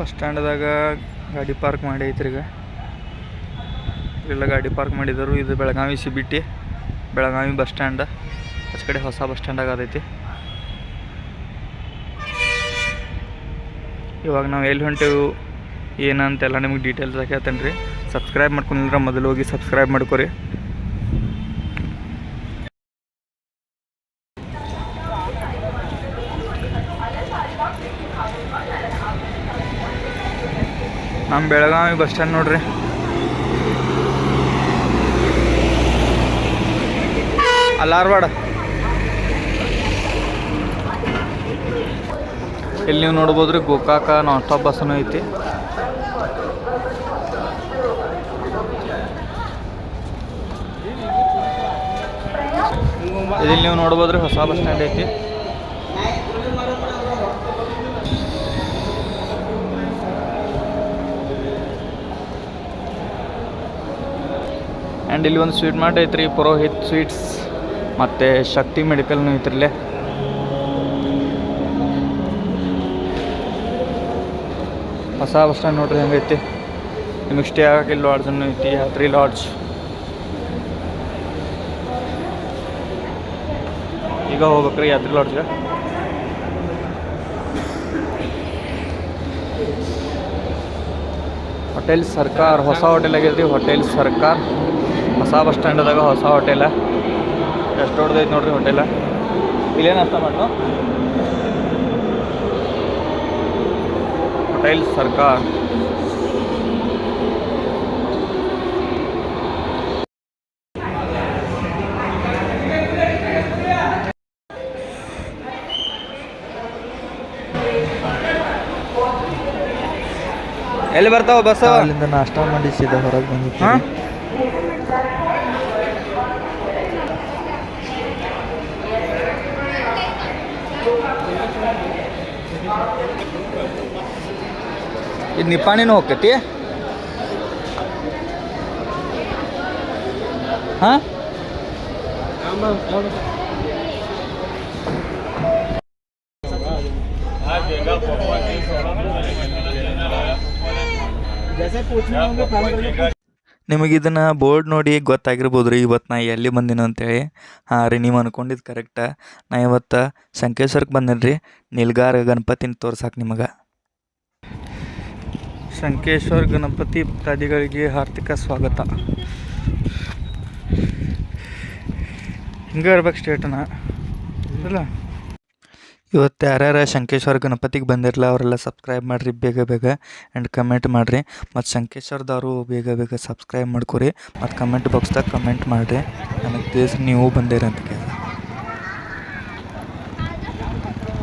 Bus ಸ್ಟ್ಯಾಂಡ್ದಾಗ ಗಾಡಿ park ಮಾಡಿ ಐತ್ರಿ ಈಗ. ಇಲ್ಲ ಗಾಡಿ ಪಾರ್ಕ್ ಮಾಡಿದರು. ಇದು Belagavi C B T, Belagavi bus stand. ಆಚೆ ಕಡೆ ಹೊಸ ಬಸ್ ಸ್ಟ್ಯಾಂಡ್ ಅದೈತಿ ಇವಾಗ ನಾವು ಎಲ್ಲಿ ಹೊಂಟೇವು ಏನಂತೆಲ್ಲ ನಿಮ್ಗೆ ಡೀಟೇಲ್ಸ್ ಹೇಳ್ತೇನೆ ರೀ ಸಬ್ಸ್ಕ್ರೈಬ್ ಮಾಡ್ಕೊಂಡಿಲ್ಲ ಮೊದಲು ಹೋಗಿ ಸಬ್ಸ್ಕ್ರೈಬ್ ಮಾಡ್ಕೊರಿ. ಬೆಳಗಾವಿ ಬಸ್ ಸ್ಟ್ಯಾಂಡ್ ನೋಡ್ರಿ. ಅಲ್ಲಾರ್ವಾಡ ಇಲ್ಲಿ ನೀವು ನೋಡ್ಬೋದು ರೀ ಗೋಕಾಕ ನಾನ್ ಸ್ಟಾಪ್ ಬಸ್ಸನ್ನು ಐತಿ. ಇಲ್ಲಿ ನೀವು ನೋಡ್ಬೋದು ರೀ ಹೊಸ ಬಸ್ ಸ್ಟ್ಯಾಂಡ್ ಐತಿ. ಆ್ಯಂಡ್ ಇಲ್ಲಿ ಒಂದು ಸ್ವೀಟ್ ಮಾರ್ಟ್ ಐತ್ರಿ, ಪುರೋಹಿತ್ ಸ್ವೀಟ್ಸ್ ಮತ್ತು ಶಕ್ತಿ ಮೆಡಿಕಲ್ನು ಐತ್ರಿಲ್ಲೇ ಹೊಸ ಬಸ್ ಸ್ಟ್ಯಾಂಡ್ ನೋಡ್ರಿ ಹೆಂಗೈತಿ ನಿಮಗೆ ಸ್ಟೇ ಆಗಕ್ಕೆ ಇಲ್ಲಿ ಲಾಡ್ಜನ್ನು ಐತಿ ಯಾತ್ರಿ ಲಾಡ್ಜ್ ಈಗ ಹೋಗ್ಬೇಕ್ರಿ ಯಾತ್ರಿ ಲಾಡ್ಜ್ಗೆ ಹೋಟೆಲ್ ಸರ್ಕಾರ್, ಹೊಸ ಹೋಟೆಲ್ ಆಗೈತಿ ಹೋಟೆಲ್ ಸರ್ಕಾರ್. ಹೊಸ ಬಸ್ ಸ್ಟ್ಯಾಂಡದಾಗ ಹೊಸ ಹೋಟೆಲ. ಎಷ್ಟು ದೊಡ್ಡದೈತೆ ನೋಡ್ರಿ ಹೋಟೆಲ. ಇಲ್ಲೇನು ಅರ್ಥ ಮಾಡು ಹೋಟೆಲ್ ಸರ್ಕಾರ್. ಎಲ್ಲಿ ಬರ್ತಾವ ಬಸ್ ಅಲ್ಲಿಂದ ನಾಷ್ಟ ಮಾಡಿಸಿದ ಸೀದಾ ಹೊರಗೆ ಬಂದಿತ್ತು ಇದು ನಿಪ್ಪಾಣಿನೂ ಹೋಗ್ತೈತಿ. ಹಾಂ? ನಿಮಗೆ ಇದನ್ನು ಬೋರ್ಡ್ ನೋಡಿ ಗೊತ್ತಾಗಿರ್ಬೋದು ರೀ ಇವತ್ತು ನಾ ಎಲ್ಲಿ ಬಂದಿನ ಅಂತೇಳಿ. ಹಾಂ ರೀ, ನೀವು ಅನ್ಕೊಂಡಿದ್ದು ಕರೆಕ್ಟ ನಾ ಇವತ್ತು ಸಂಕೇಶ್ವರಕ್ಕೆ ಬಂದೇನಿ ರೀ ನಿಲ್ಗಾರ ಗಣಪತಿನ ತೋರ್ಸಾಕೆ ನಿಮಗೆ. ಸಂಕೇಶ್ವರ ಗಣಪತಿ ಭಕ್ತಾದಿಗಳಿಗೆ ಹಾರ್ದಿಕ ಸ್ವಾಗತ. ಹಿಂಗೆ ಇರ್ಬೇಕು ಸ್ಟೇಟನ ಇಲ್ಲ? ಇವತ್ತು ಯಾರ್ಯಾರ ಶಂಕೇಶ್ವರ ಗಣಪತಿಗೆ ಬಂದಿರಲ್ಲ ಅವರೆಲ್ಲ ಸಬ್ಸ್ಕ್ರೈಬ್ ಮಾಡಿರಿ, ಬೇಗ ಬೇಗ. ಆ್ಯಂಡ್ ಕಮೆಂಟ್ ಮಾಡಿರಿ. ಮತ್ತು ಶಂಕೇಶ್ವರದವರು ಬೇಗ ಬೇಗ ಸಬ್ಸ್ಕ್ರೈಬ್ ಮಾಡ್ಕೊರಿ. ಮತ್ತು ಕಮೆಂಟ್ ಬಾಕ್ಸ್ದಾಗ ಕಮೆಂಟ್ ಮಾಡಿರಿ. ನನಗೆ ದೇಸ ನೀವು ಬಂದಿರಿ ಅಂತ ಕೇಳ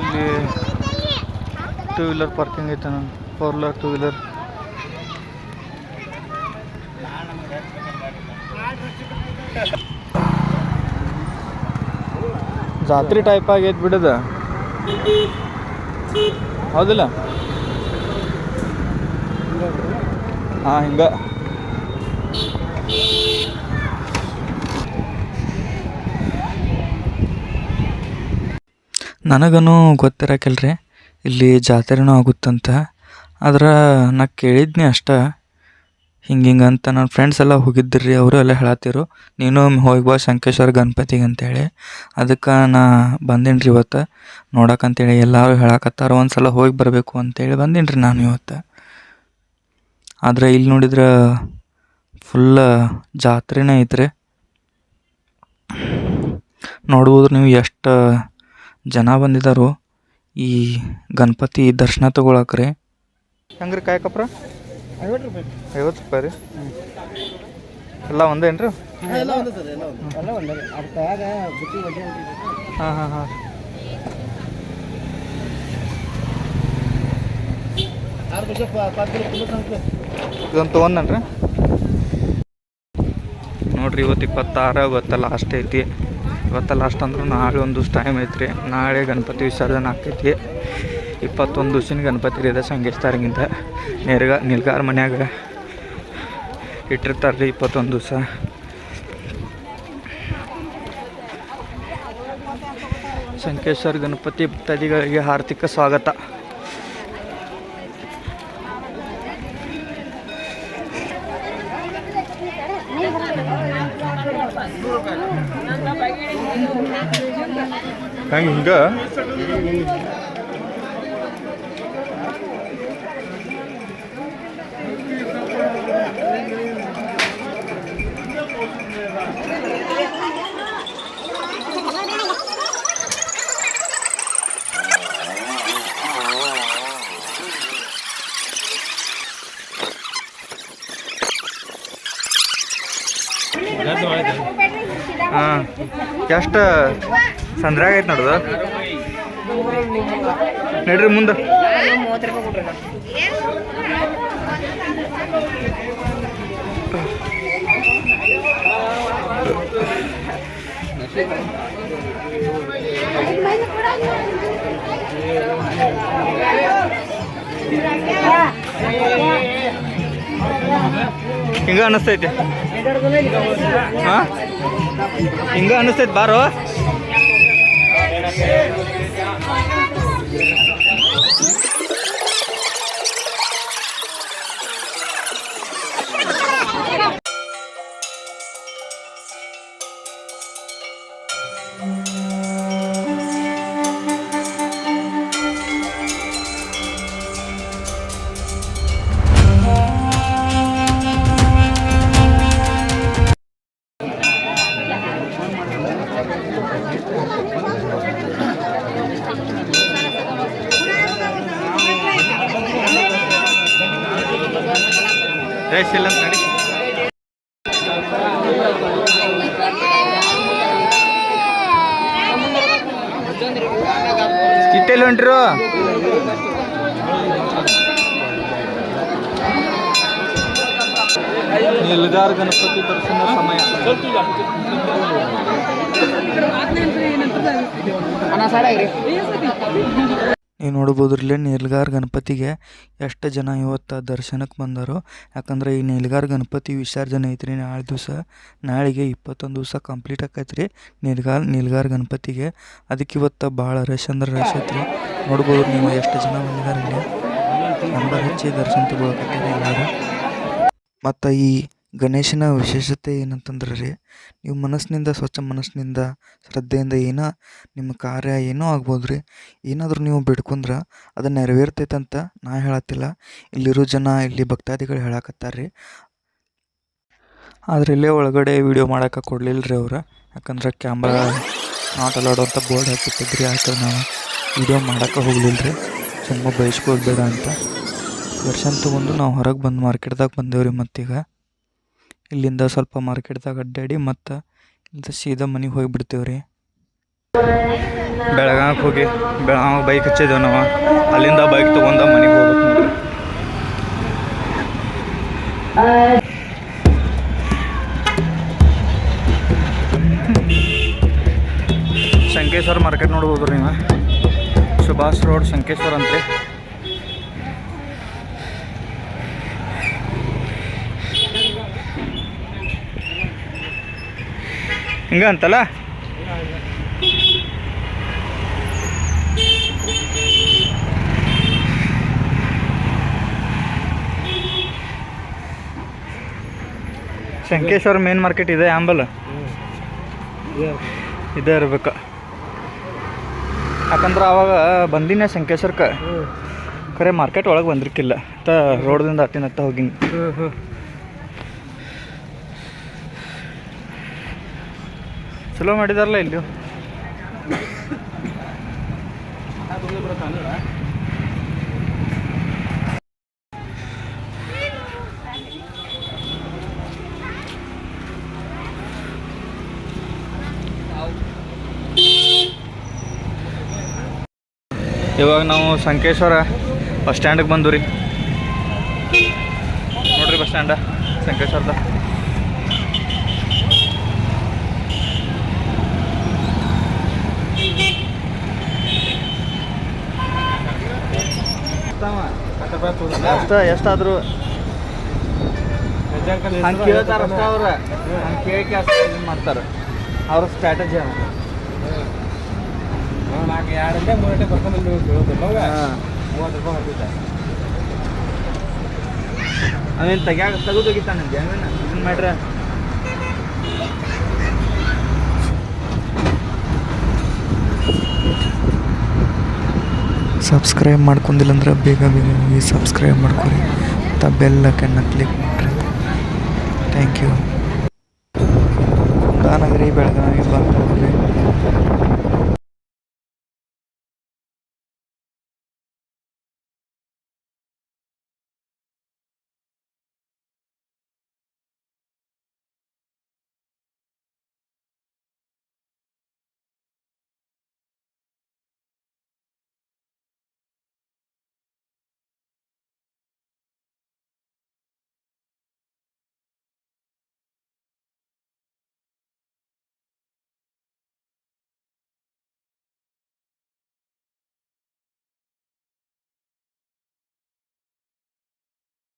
ಇಲ್ಲಿ ಟೂ ವೀಲರ್ ಪಾರ್ಕಿಂಗ್ ಐತೆ ನಾನು ಫೋರ್ ವೀಲರ್ ಟೂ ವೀಲರ್ ಜಾತ್ರೆ ಟೈಪ್ ಆಗೈತೆ ಬಿಡದ ಹೌದಿಲ್ಲ? ಹಾಂ, ಹಿಂಗ. ನನಗನು ಗೊತ್ತಿರಕಿಲ್ರಿ, ಇಲ್ಲಿ ಜಾತ್ರೆನೂ ಆಗುತ್ತಂತ. ಆದ್ರೆ ನಾ ಕೇಳಿದ್ನಿ ಅಷ್ಟ. ಹಿಂಗೆ ಹಿಂಗೆ ಅಂತ ನನ್ನ ಫ್ರೆಂಡ್ಸ್ ಎಲ್ಲ ಹೋಗಿದ್ದಿರಿ ಅವರು ಎಲ್ಲ ಹೇಳತ್ತಿರು ನೀನು ಹೋಗಿ ಬಾ ಶಂಕೇಶ್ವರ ಗಣಪತಿಗೆ ಅಂತೇಳಿ. ಅದಕ್ಕೆ ನಾ ಬಂದೀನಿ ರೀ ಇವತ್ತು ನೋಡಕ್ಕಂತೇಳಿ ಎಲ್ಲರೂ ಹೇಳಕತ್ತಾರ ಒಂದು ಸಲ ಹೋಗಿ ಬರಬೇಕು ಅಂತೇಳಿ ಬಂದೀನಿ ರೀ ನಾನು ಇವತ್ತು. ಆದರೆ ಇಲ್ಲಿ ನೋಡಿದ್ರೆ ಫುಲ್ಲ ಜಾತ್ರೆನೇ ಐತ್ರಿ. ನೋಡ್ಬೋದು ನೀವು ಎಷ್ಟು ಜನ ಬಂದಿದ್ದಾರೋ ಈ ಗಣಪತಿ ದರ್ಶನ ತಗೊಳಕ್ರಿ. ಹೆಂಗ್ರಿ ಕಾಯಿ ಕಪ್ರ ಐವತ್ತು ರೂಪಾಯಿ. ಐವತ್ತು ರೂಪಾಯಿ ರೀ? ಎಲ್ಲ ಒಂದೇನು ರೀ. ಹಾಂ ಹಾಂ ಹಾಂ. ಇದೊಂದು ತೊಗೊಂಡನ್ರಿ? ನೋಡ್ರಿ ಇವತ್ತು ಇಪ್ಪತ್ತಾರು ಇವತ್ತು ಲಾಸ್ಟ್ ಐತಿ. ಇವತ್ತು ಲಾಸ್ಟ್ ಅಂದ್ರೆ ನಾಳೆ ಒಂದು ಟೈಮ್ ಐತ್ರಿ. ನಾಳೆ ಗಣಪತಿ ವಿಸರ್ಜನೆ ಆಗ್ತೈತಿ. ಇಪ್ಪತ್ತೊಂದು ದಿವ್ಸಿನ ಗಣಪತಿ ರೀ ಅದ ಸಂಗೇಶ್ತಾರ್ಗಿಂತ ನೇರ್ಗ ನಿಲ್ಗಾರ ಮನ್ಯಾಗ ಇಟ್ಟಿರ್ತಾರೆ ರೀ ಇಪ್ಪತ್ತೊಂದು ದಿವಸ ಸಂಕೇಶ್ವರ ಗಣಪತಿ ಭಕ್ತಾದಿಗಳಿಗೆ ಹಾರ್ದಿಕ ಸ್ವಾಗತ. ಹಿಂಗೆ? ಹಾಂ ಎಷ್ಟು ಸಂದ್ರಾಗ ಐತೆ ನೋಡ್ದು? ನಡ್ರಿ ಮುಂದೆ. ಹಿಂಗ ಅನಿಸ್ತೈತಿ. ಹಿಂಗ ಅನಿಸ್ತೈತ್ ಬಾರೋ. ರೇಸ್ ಇಲ್ಲ ಅಂತ ನಡಿ. ಇಟ್ಟೆಲ್ಲಿ ಹೊಂಟ್ರು? ನಿಲ್ಗಾರ್ ಗಣಪತಿ ದರ್ಶನ ಸಮಯ. ಅಣ್ಣ ಸೈಡ್ ಆಗ್ರಿ. ನೀವು ನೋಡ್ಬೋದು ಇಲ್ಲೇ ನೀಲ್ಗಾರ್ ಗಣಪತಿಗೆ ಎಷ್ಟು ಜನ ಇವತ್ತು ದರ್ಶನಕ್ಕೆ ಬಂದಾರೋ. ಯಾಕಂದ್ರೆ ಈ ನೀಲ್ಗಾರ್ ಗಣಪತಿ ವಿಸರ್ಜನೆ ಐತ್ರಿ ನಾಳೆ ದಿವಸ. ನಾಳೆಗೆ ಇಪ್ಪತ್ತೊಂದು ದಿವಸ ಕಂಪ್ಲೀಟ್ ಆಕೈತ್ರಿ ನೀಲ್ಗಾರ್ ನೀಲ್ಗಾರ್ ಗಣಪತಿಗೆ. ಅದಕ್ಕೆ ಇವತ್ತು ಭಾಳ ರಶ್ ಅಂದ್ರೆ ರಶ್ ಐತ್ರಿ. ನೋಡ್ಬೋದು ನೀವು ಎಷ್ಟು ಜನ ಬಂದಿದ್ದಾರೆ ಇಲ್ಲಿ. ನಂಬರ್ ಹಚ್ಚಿ ದರ್ಶನ ತಗೊಳಕತ್ತಾರೆ ಎಲ್ಲರೂ. ಮತ್ತು ಈ ಗಣೇಶನ ವಿಶೇಷತೆ ಏನಂತಂದ್ರೆ ರೀ, ನೀವು ಮನಸ್ಸಿನಿಂದ, ಸ್ವಚ್ಛ ಮನಸ್ಸಿನಿಂದ, ಶ್ರದ್ಧೆಯಿಂದ ಏನೋ ನಿಮ್ಮ ಕಾರ್ಯ ಏನೋ ಆಗ್ಬೋದು ರೀ, ಏನಾದರೂ ನೀವು ಬಿಡ್ಕೊಂಡ್ರೆ ಅದು ನೆರವೇರ್ತೈತೆ ಅಂತ ನಾ ಹೇಳತ್ತಿಲ್ಲ. ಇಲ್ಲಿರೋ ಜನ, ಇಲ್ಲಿ ಭಕ್ತಾದಿಗಳು ಹೇಳಕತ್ತಾರೆ ರೀ. ಆದ್ರೆ ಇಲ್ಲೇ ಒಳಗಡೆ ವಿಡಿಯೋ ಮಾಡೋಕೆ ಕೊಡಲಿಲ್ಲ ರೀ ಅವ್ರು. ಯಾಕಂದ್ರೆ ಕ್ಯಾಮ್ರಾ ನಾಟ್ ಬೋರ್ಡ್ ಹಾಕಿಟ್ಟಿದ್ರಿ ಯಾಕೆ ನಾವು ವಿಡಿಯೋ ಮಾಡೋಕೆ ಹೋಗಲಿಲ್ಲ ರೀ. ಸುಮ್ಮ ಬಯಸ್ಕೊಳ್ಬೇಡ ಅಂತ. ದರ್ಶನ್ ತೊಗೊಂಡು ನಾವು ಹೊರಗೆ ಬಂದು ಮಾರ್ಕೆಟ್ದಾಗ ಬಂದೇವ್ರಿ ಮತ್ತೀಗ. ಇಲ್ಲಿಂದ ಸ್ವಲ್ಪ ಮಾರ್ಕೆಟ್ದಾಗ ಅಡ್ಡಾಡಿ ಮತ್ತು ಇಲ್ಲಿಂದ ಸೀದಾ ಮನೆಗೆ ಹೋಗಿಬಿಡ್ತೇವೆ ರೀ ಬೆಳಗಾವಿಗೆ ಹೋಗಿ ಬೆಳಗಾವಿ ಬೈಕ್ ಹಚ್ಚಿದ್ದೇವೆ ನಾವು. ಅಲ್ಲಿಂದ ಬೈಕ್ ತೊಗೊಂಡ ಮನೆಗೆ ಹೋಗ್ಬೇಕು ಶಂಕೇಶ್ವರ ಮಾರ್ಕೆಟ್ ನೋಡ್ಬೋದು ನೀವು. ಸುಭಾಷ್ ರೋಡ್, ಶಂಕೇಶ್ವರ ಅಂತ್ರಿ. ಹಿಂಗ ಅಂತಲ್ಲ ಶಂಕೇಶ್ವರ ಮೇನ್ ಮಾರ್ಕೆಟ್ ಇದೆ ಆಂಬಲ್ ಇದೇ ಇರ್ಬೇಕು. ಯಾಕಂದ್ರೆ ಅವಾಗ ಬಂದಿನ ಶಂಕೇಶ್ವರಕ್ಕೆ. ಖರೆ ಮಾರ್ಕೆಟ್ ಒಳಗೆ ಬಂದಿರ್ಕಿಲ್ಲ. ತ ರೋಡ್ದಿಂದ ಅತ್ತಿನತ್ತ ಹೋಗಿನಿ. ಚಲೋ ಮಾಡಿದಾರಲ್ಲ ಇಲ್ಲಿ. ಇವಾಗ ನಾವು ಸಂಕೇಶ್ವರ ಬಸ್ ಸ್ಟ್ಯಾಂಡಿಗೆ ಬಂದು ರೀ. ನೋಡ್ರಿ ಬಸ್ ಸ್ಟ್ಯಾಂಡ ಸಂಕೇಶ್ವರದ. ಎಷ್ಟು ಎಷ್ಟಾದ್ರು? ಹಂಗೆ ಕೇಳ್ತಾರ ಅಷ್ಟ ಅವ್ರ. ಹಂಗೆ ಕೇಳಿಕೆ ಅಷ್ಟ ಇದನ್ನ ಮಾಡ್ತಾರೆ. ಅವ್ರ ಸ್ಟ್ರಾಟಜಿ ಅವ. ನಾಲ್ಕು ಎರಡು ಗಂಟೆ ಮೂರು ಗಂಟೆ ಬರ್ಕೊಂಡು ಕೇಳೋದಿಲ್ಲ ಮೂವತ್ತು ರೂಪಾಯಿ ಹಾಕಿದ್ದೆ ಅವೇನು ತೆಗ್ಯಾಕ ತೆಗೆದು ತೆಗಿತಾನೆ ಜಾಮೀನು ಇದನ್ನ ಮಾಡ್ರೆ? ಸಬ್ಸ್ಕ್ರೈಬ್ ಮಾಡ್ಕೊಂಡಿಲ್ಲ ಅಂದ್ರೆ ಬೇಗ ಬೇಗ ಹೋಗಿ ಸಬ್ಸ್ಕ್ರೈಬ್ ಮಾಡ್ಕೊರಿ. ಮತ್ತು ಬೆಲ್ ಐಕನ್ನ ಕ್ಲಿಕ್ ಮಾಡಿರಿ. Thank you Kundanagari Belagavi ಬಂದವ್ರಿ